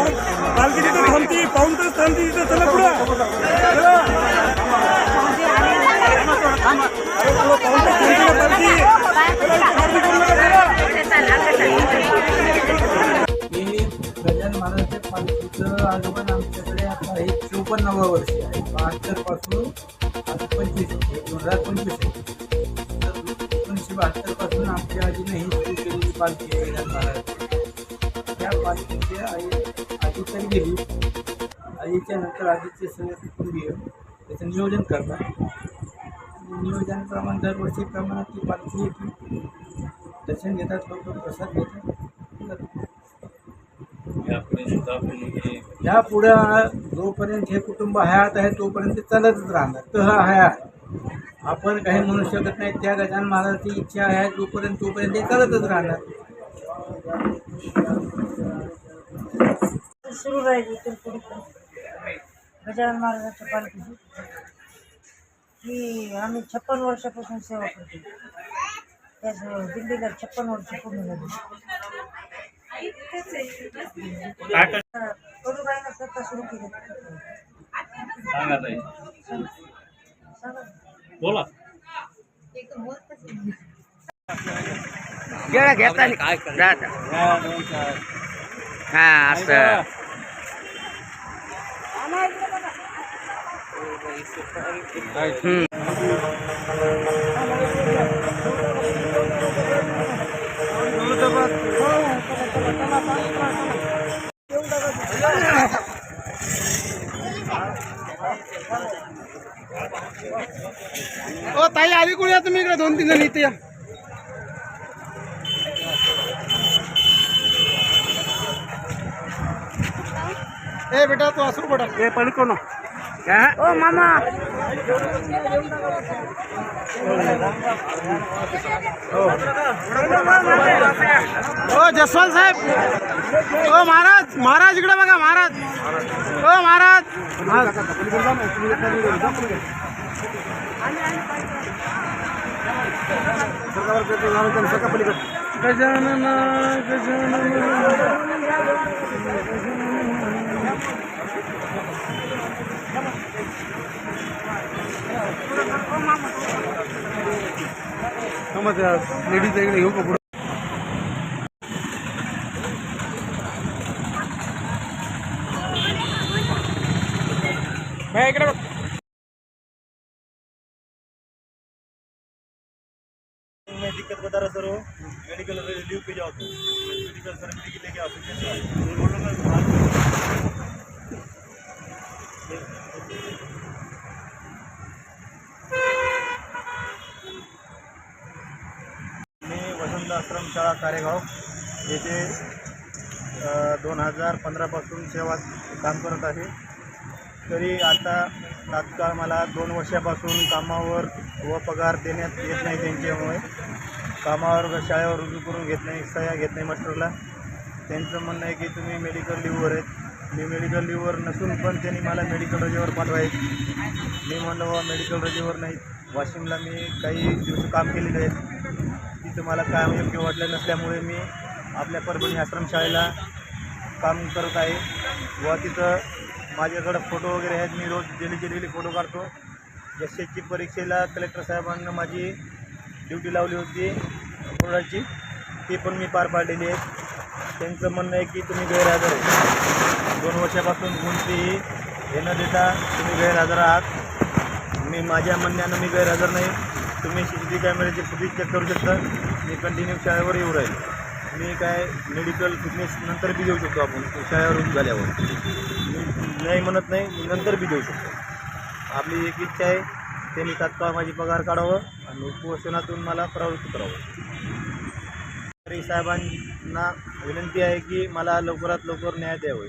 पालखी तिथं थांबती पुढं चला. अरे तर चला, इथं गर्दी करू नका, चला. मी गजानन पालखीचं आगमन आमच्याकडे आता हे चोपन्नावं वर्ष आहे आज पंचवीस दोन हजार पंचवीस आहे एकोणीसशे बहात्तरपासून आमच्या आजीने ही सुरू केलेली पालखी आहे महाराज त्या पालखीची आई आजी तर गेली. आईच्या नंतर आजीचे सगळे कुटुंबीय त्याचं नियोजन करतात. नियोजनाप्रमाणे दरवर्षीप्रमाणे ती पालखी येते. दर्शन घेतात लोक प्रसाद घेतात. या पुढं जोपर्यंत हे कुटुंब हयात आहे तोपर्यंत चालतच राहणार. तर हा हयात आपण काही म्हणू शकत नाही त्या गजानन महाराजांची इच्छा आहे जोपर्यंत तोपर्यंत ते चालतच राहणार. सुरू राहिली तर पुढे गजानन महाराजांच्या पालखीची ही आम्ही छप्पन वर्षापासून सेवा करतो त्याच दिल्लीला छप्पन वर्ष पूर्ण झाली स्वतः सुरू केली सांगा बोला गेला घेता जात हा असं हम्म. ओ ताई आली कोणी तुम्ही इकडे दोन तीन जण इथे या ए बेटा तू असू बेटा। ए हा? ओ मामा। ओ जसवाल साहेब। ओ महाराज महाराज इकडे बघा महाराज। ओ महाराज। गजानन गजानन। लेडीज इकडे घेऊ का पुढे इकडे बघ. में दिक्कत बता रहा सर वो मेडिकल लीव पे जाओ तो मेडिकल सर्टिफिकेट लेके आप मी वसंत आश्रम शाळा कारेगाव येथे दोन हजार पंधरापासून सेवा काम करत आहे. तरी आता तात्काळ मला दोन वर्षापासून कामावर व पगार देण्यात येत नाही त्यांच्यामुळे. कामावर शाळेवर रुजू करून घेत नाही सह्या घेत नाही मास्टरला. त्यांचं म्हणणं आहे की तुम्ही मेडिकल लिव्हवर आहेत. मी मेडिकल लिव्हवर नसून पण त्यांनी मला मेडिकल रजेवर पाठवायचे. मी म्हणलं बाबा मेडिकल रजेवर नाही. वाशिमला मी काही दिवस काम केलेलं आहे. तिथं मला काम योग्य वाटलं नसल्यामुळे मी आपल्या परभणी आश्रमशाळेला काम करत आहे. व तिथं माझ्याकडं फोटो वगैरे आहेत. मी रोज डेलीचे डेली फोटो काढतो. एस एसची परीक्षेला कलेक्टर साहेबांना माझी ड्युटी लावली होती. बोर्डाची ती पण मी पार पाडलेली आहे. त्यांचं म्हणणं आहे की तुम्ही गैरहजर आहे. दोन वर्षापासून कोणतीही हे न देता तुम्ही गैरहजर आहात. मी माझ्या म्हणण्यानं मी गैरहजर नाही. तुम्ही सी सी टी कॅमेऱ्याचे फुटेज चेक करू शकता. मी कंटिन्यू शाळेवर येऊ राहील. मी काय मेडिकल फिटनेस नंतर बी देऊ शकतो आपण. शाळेवर झाल्यावर. मी नाही म्हणत नाही मी नंतर बी देऊ शकतो. आपली एक इच्छा आहे त्यांनी तात्काळ माझी पगार काढावं. आणि उपोषणातून मला प्रवृत्त करावं तरी साहेबांना विनंती आहे की मला लवकरात लवकर न्याय द्यावे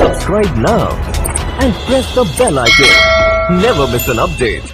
subscribe now and press the bell icon. Never miss an update.